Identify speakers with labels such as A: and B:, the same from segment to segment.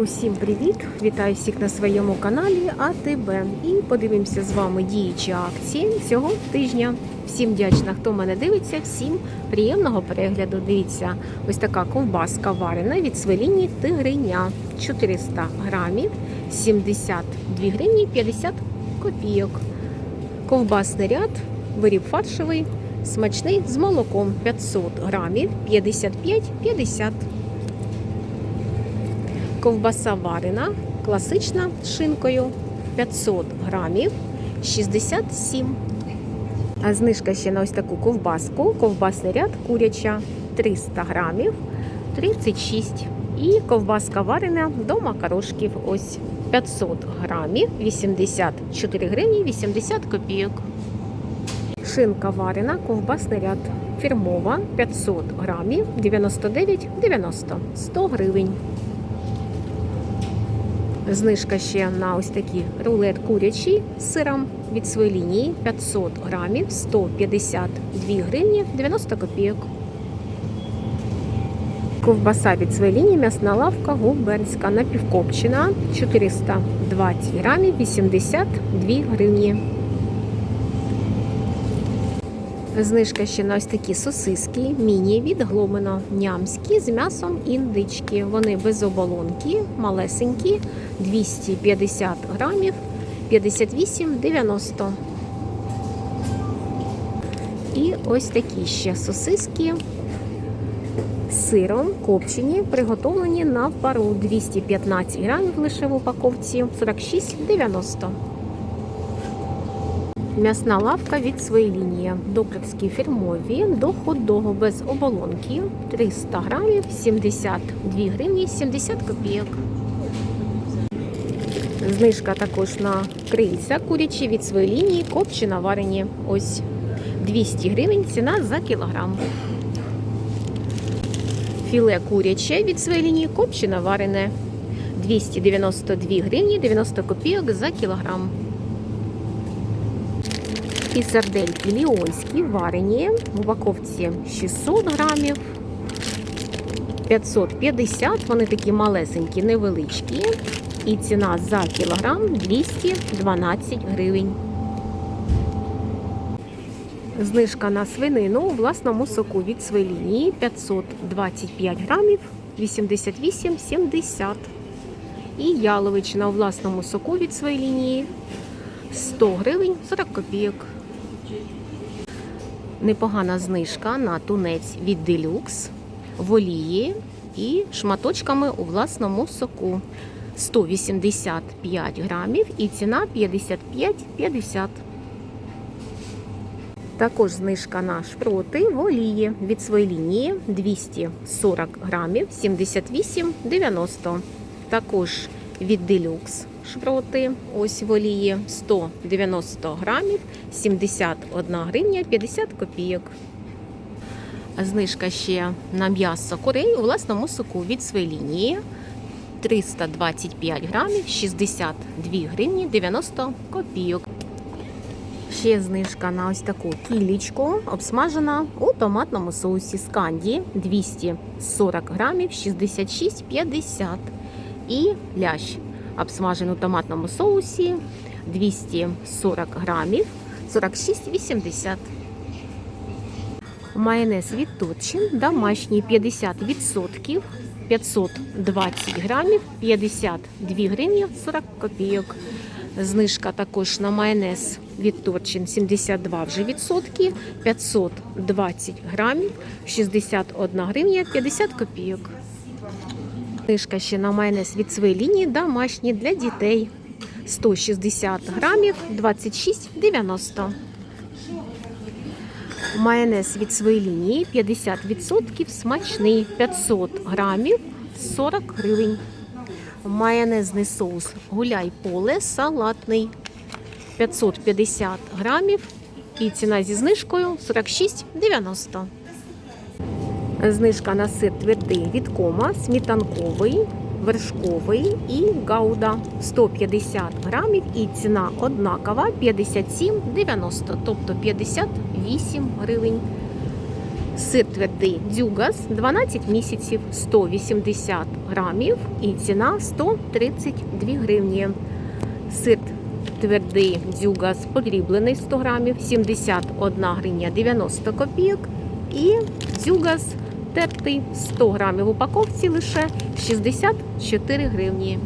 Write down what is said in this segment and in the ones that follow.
A: Усім привіт! Вітаю всіх на своєму каналі АТБ. І подивимося з вами діючі акції цього тижня. Всім вдячна, хто мене дивиться, всім приємного перегляду. Дивіться, ось така ковбаска варена від свеліні тигриня 400 грамів, 72 гривні 50 копійок. Ковбасний ряд, виріб фаршевий, смачний з молоком 500 грамів, 55-50 Ковбаса варена, класична з шинкою 500 грамів 67. А знижка ще на ось таку ковбаску. Ковбасний ряд куряча 300 грамів 36. І ковбаска варена до макарошків ось 500 грамів 84 гривні 80 копійок. Шинка варена, ковбасний ряд фірмова 500 грамів 99,90 100 гривень. Знижка ще на ось такі рулет курячий з сиром від своєї лінії 500 грамів 152 гривні 90 копійок. Ковбаса від своєї лінії м'ясна лавка губернська напівкопчена 420 грамів 82 гривні. Знижка ще на ось такі сосиски міні від Гломино нямські з м'ясом індички. Вони без оболонки, малесенькі, 250 грамів, 58,90. І ось такі ще сосиски з сиром копчені, приготовлені на пару 215 грамів лише в упаковці, 46,90. М'ясна лавка від своєї лінії. Докторські фірмові до хот-догу без оболонки 300 грамів 72 гривні 70 копійок. Знижка також на крильця курячі від своєї лінії, копчена варені. Ось 200 гривень ціна за кілограм. Філе куряче від своєї лінії, копчена варене 292 гривні 90 копійок за кілограм. І сардельки ліонські варені в упаковці 600 грамів, 550, вони такі малесенькі, невеличкі. І ціна за кілограм 212 гривень. Знижка на свинину у власному соку від своєї лінії 525 грамів 88,70. І яловичина у власному соку від своєї лінії 100 гривень 40 копійок. Непогана знижка на тунець від Делюкс в олії і шматочками у власному соку. 185 грамів і ціна 55,50. Також знижка на шпроти в олії від своєї лінії 240 грамів 78,90. Також від Делюкс шпроти, ось в олії 190 грамів, 71 гривня 50 копійок. Знижка ще на м'ясо курей у власному соку від своєї лінії 325 грамів, 62 гривні 90 копійок. Ще знижка на ось таку кілічку, обсмажена у томатному соусі сканді 240 грамів, 66,50 і лящ обсмажений у томатному соусі 240 грамів 46,80. Майонез від Торчин домашній 50%, 520 грамів 52 гривні 40 копійок. Знижка також на майонез від Торчин 72 вже відсотки, 520 грамів 61 гривня 50 копійок. Знижка ще на майонез від своєї лінії домашні для дітей. 160 грамів 26,90. Майонез від своєї лінії 50% смачний 500 грамів 40 гривень. Майонезний соус гуляй поле салатний 550 грамів. І ціна зі знижкою 46,90. Знижка на сир твердий від кома, сметанковий, вершковий і гауда 150 грамів. І ціна однакова 57,90, тобто 58 гривень. Сир твердий дзюгас 12 місяців 180 грамів і ціна 132 гривні. Сир твердий дзюгас подріблений 100 грамів 71 гривня 90 копійок. І дзюгас тертий 100 грамів упаковці лише 64 гривні.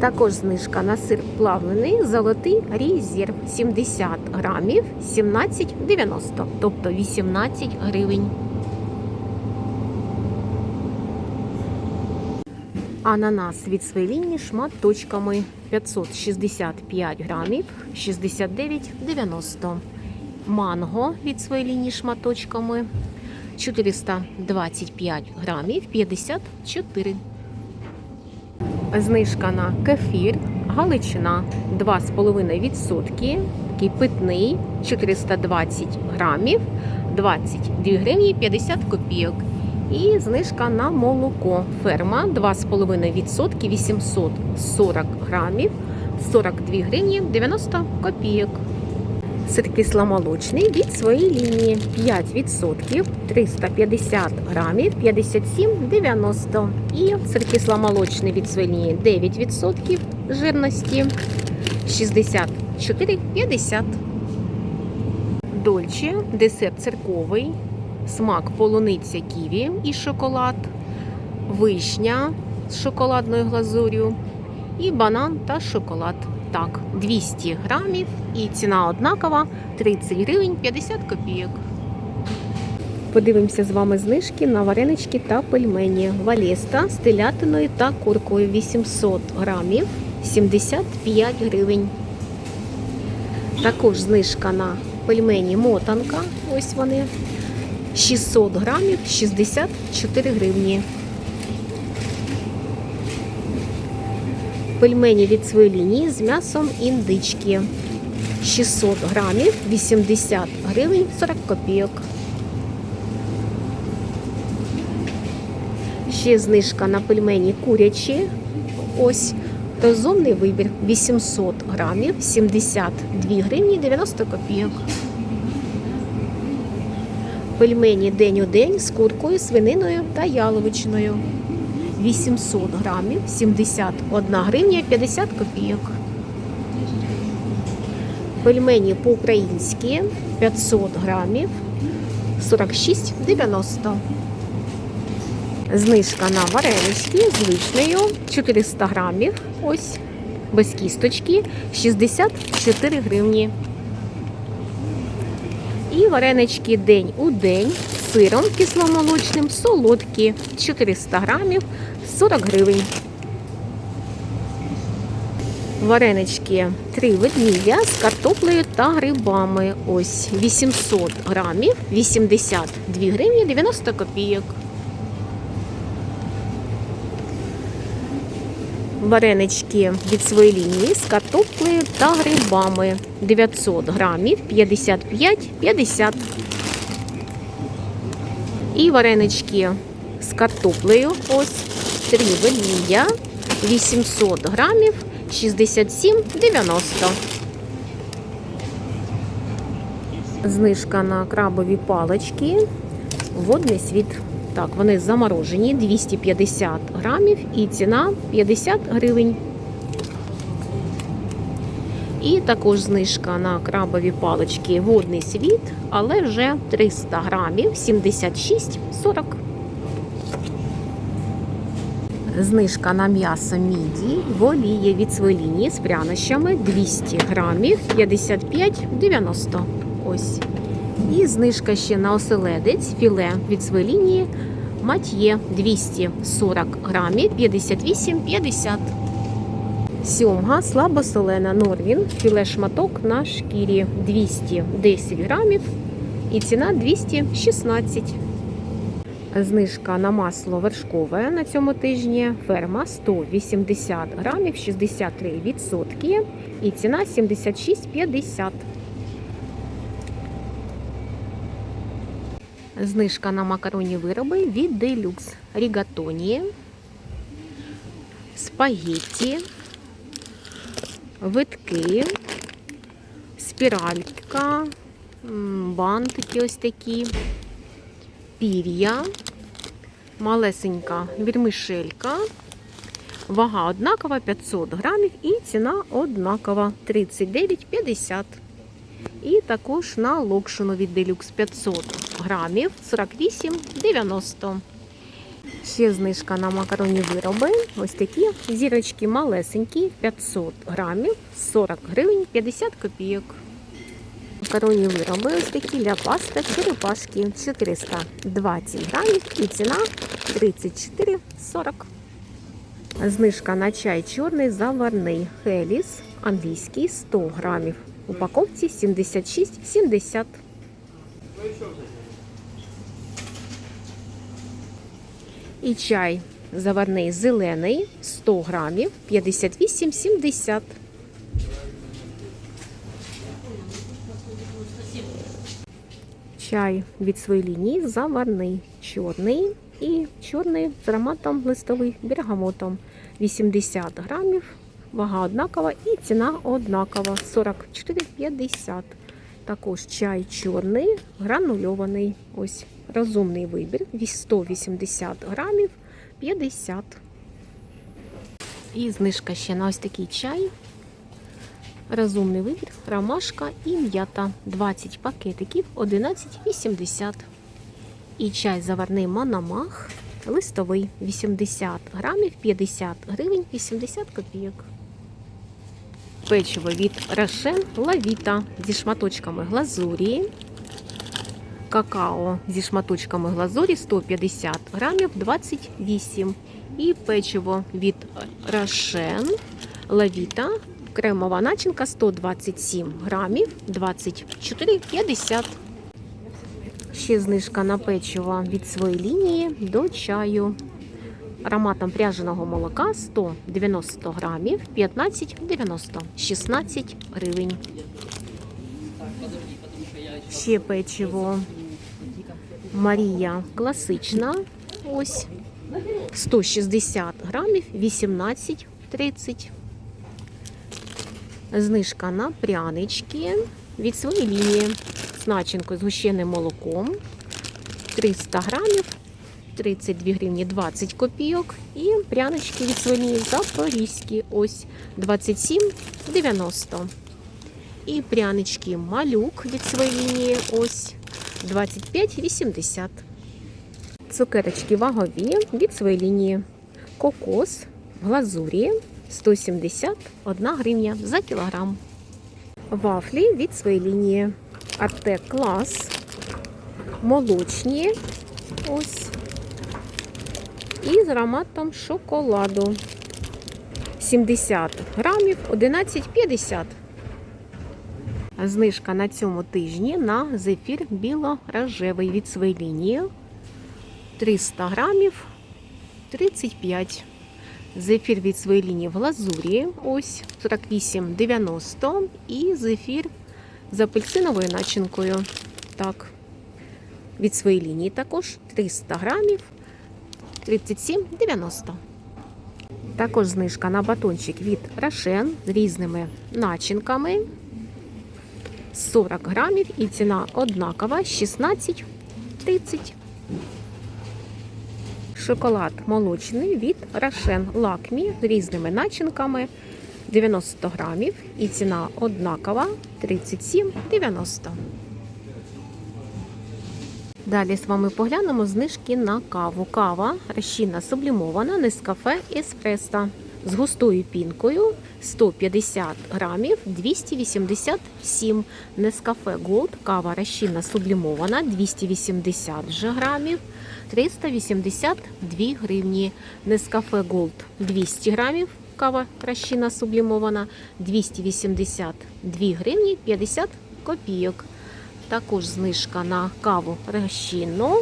A: Також знижка на сир плавлений золотий резерв 70 грамів 17,90, тобто 18 гривень. Ананас від свелінні шматочками 565 грамів 69,90. Манго від свелінні шматочками 425 грамів 54 Знижка на кефір, галичина 2,5%, такий питний 420 грамів, 22 гривні 50 копійок. І знижка на молоко ферма 2,5%, 840 грамів, 42 гривні 90 копійок. Сир від своєї лінії 5%, 350 грамів, 57,90. І сир кисломолочний від своєї лінії 9% жирності, 64,50. Дольче, десерт цирковий, смак полуниця ківі і шоколад, вишня з шоколадною глазур'ю і банан та шоколад. Так, 200 грамів і ціна однакова 30 гривень 50 копійок. Подивимося з вами знижки на варенички та пельмені. Валєста з телятиною та куркою 800 грамів 75 гривень. Також знижка на пельмені мотанка. Ось вони 600 грамів 64 гривні. Пельмені від своєї лінії з м'ясом індички. 600 грамів, 80 гривень 40 копійок. Ще знижка на пельмені курячі. Ось розумний вибір 800 грамів, 72 гривні 90 копійок. Пельмені день у день з куркою, свининою та яловичиною. 800 грамів, 71 гривня 50 копійок. Пельмені по-українськи 500 грамів, 46,90. Знижка на варенички з вишнею 400 грамів. Ось без кісточки 64 гривні. І варенички день у день сиром кисломолочним, солодкі 400 грамів 40 гривень. Варенички три ведмідя з картоплею та грибами. Ось 800 грамів, 82 гривні 90 копійок. Варенички від своєї лінії з картоплею та грибами 900 грамів 55,50. І варенички з картоплею. Ось три ведмідя 800 грамів 67,90. Знижка на крабові палички. Водний світ. Так, вони заморожені 250 грамів і ціна 50 гривень. І також знижка на крабові палички водний світ, але вже 300 грамів 76,40. Знижка на м'ясо міді в олії від свинини з прянощами 200 грамів 55,90. Ось. І знижка ще на оселедець філе від свинини мат'є 240 грамів 58,50. Сьомга слабосолена Норвін, філе шматок на шкірі 210 грамів і ціна 216. Знижка на масло вершкове на цьому тижні. Ферма 180 грамів 63 відсотки і ціна 76,50. Знижка на макаронні вироби від Deluxe. Рігатоні, спагетті, витки, спіралька, Бантики ось такі. Пір'я. Малесенька вірмишелька. Вага однакова 500 грамів і ціна однакова 39,50. І також на локшину від Deluxe 500 грамів 48,90. Ще знижка на макаронні вироби. Ось такі зірочки малесенькі, 500 грамів, 40 гривень, 50 копійок. Макаронні вироби ось такі для паста черепашки 420 грамів і ціна 34,40. Знижка на чай чорний заварний Хеліс англійський 100 грамів. Упаковці 76,70. І чай заварний зелений 100 грамів 58,70. Чай від своєї лінії заварний чорний і чорний з ароматом листовий бергамотом 80 грамів. Вага однакова і ціна однакова 44,50. Також чай чорний, гранульований. Ось розумний вибір. 180 грамів 50. І знижка ще на ось такий чай. Розумний вибір, ромашка і м'ята. 20 пакетиків 11,80. І чай заварний Мономах. Листовий 80 грамів 50 гривень 80 копійок. Печиво від Рошен Лавіта зі шматочками глазурі. Какао зі шматочками глазурі 150 грамів 28. І печиво від Рошен Лавіта. Кремова начинка 127 грамів 24,50. Ще знижка на печиво від своєї лінії до чаю. Ароматом пряженого молока 190 грамів 15,90 16 гривень. Ще печиво Марія класична. Ось 160 грамів 18,30. Знижка на прянички від своєї лінії з начинкою з гущеним молоком 300 грамів 32 гривні 20 копійок. І прянички від своєї запорізькі ось 27,90. І прянички малюк від своєї лінії ось 25,80. Цукерочки вагові від своєї лінії кокос в глазурі 171 гривня за кілограм. Вафлі від своєї лінії Артек Клас. Молочні. Ось. І з ароматом шоколаду. 70 грамів 11,50. Знижка на цьому тижні на зефір біло-рожевий від своєї лінії. 300 грамів 35. Зефір від своєї лінії в глазурі. Ось 48,90. І зефір з апельсиновою начинкою. Так. Від своєї лінії також 300 грамів 37,90. Також знижка на батончик від Рошен з різними начинками. 40 грамів і ціна однакова 16,30. Шоколад молочний від Рошен Лакмі з різними начинками 90 грамів і ціна однакова 37,90. Далі з вами поглянемо знижки на каву. Кава розчинна сублімована Нескафе Еспресо з густою пінкою 150 грамів 287. Нескафе Голд, кава розчинна сублімована 280 вже грамів 382 гривні. Нескафе Голд 200 грамів. Кава розчинна сублімована 282 гривні 50 копійок. Також знижка на каву розчинну.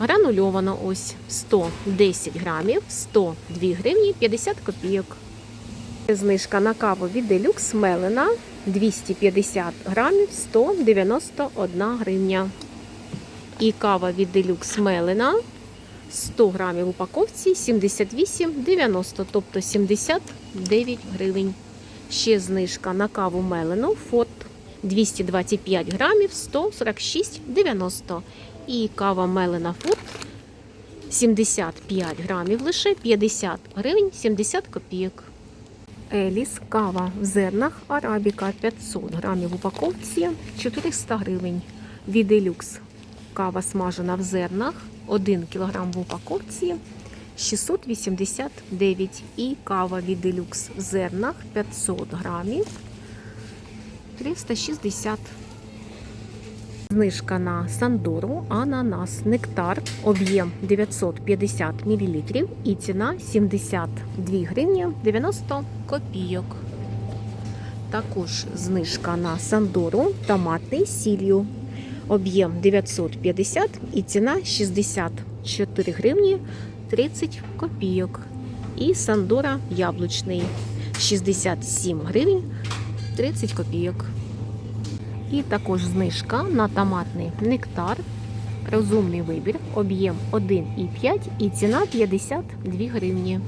A: Гранульовано ось 110 грамів, 102 гривні 50 копійок. Знижка на каву від Deluxe Мелена 250 грамів, 191 гривня. І кава від Deluxe Мелена 100 грамів в упаковці 78,90, тобто 79 гривень. Ще знижка на каву Мелену Фот 225 грамів 146,90. І кава Мелена Фуд 75 грамів лише 50 гривень 70 копійок. Еліс кава в зернах Арабіка 500 грамів упаковці 400 гривень. Віделюкс кава смажена в зернах 1 кг в упаковці 689 і кава Віделюкс в зернах 500 грамів 360 Знижка на Сандору, ананас, нектар, об'єм 950 мл і ціна 72 гривні 90 копійок. Також знижка на Сандору, томатний з сіллю. Об'єм 950 і ціна 64 гривні 30 копійок. І Сандора яблучний 67 гривень 30 копійок. І також знижка на томатний нектар. Розумний вибір, об'єм 1,5 і ціна 52 гривні.